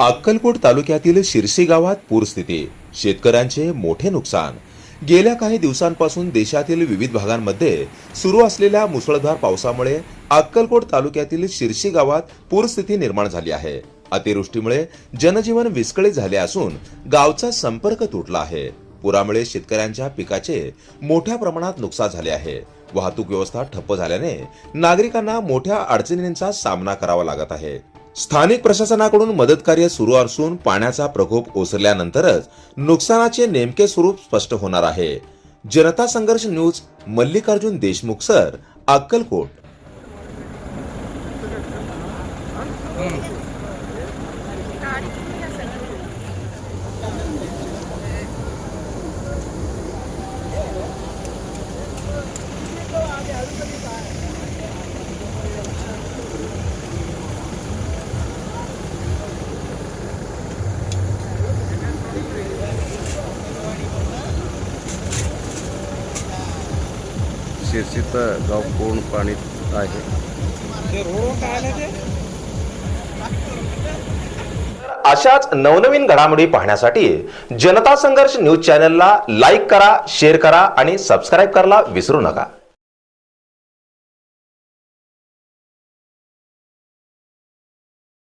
अक्कलकोट तालुक्यातील शिरसी गावात पूरस्थिती शेतकऱ्यांचे मोठे नुकसान. गेल्या काही दिवसांपासून देशातील विविध भागांमध्ये सुरू असलेल्या मुसळधार पावसामुळे अक्कलकोट तालुक्यातील शिरसी गावात पूरस्थिती निर्माण झाली आहे. अतिवृष्टीमुळे जनजीवन विस्कळीत झाले असून गावचा संपर्क तुटला आहे. पुरामुळे शेतकऱ्यांच्या पिकाचे मोठ्या प्रमाणात नुकसान झाले आहे. वाहतूक व्यवस्था ठप्प झाल्याने नागरिकांना मोठ्या अडचणींचा सामना करावा लागत आहे. स्थानिक प्रशासनाकडून मदत कार्य सुरू असून पाण्याचा प्रकोप ओसरल्यानंतरच नुकसानाचे नेमके स्वरूप स्पष्ट होणार आहे. Janata Sangharsh news Mallikarjun Deshmukh sir Akkalkot. शिरसीचं गाव पूर्ण पाणी आहे? अशाच नवनवीन घडामोडी पाहण्यासाठी जनता संघर्ष न्यूज चॅनलला लाईक करा शेअर करा आणि सबस्क्राईब करायला विसरू नका.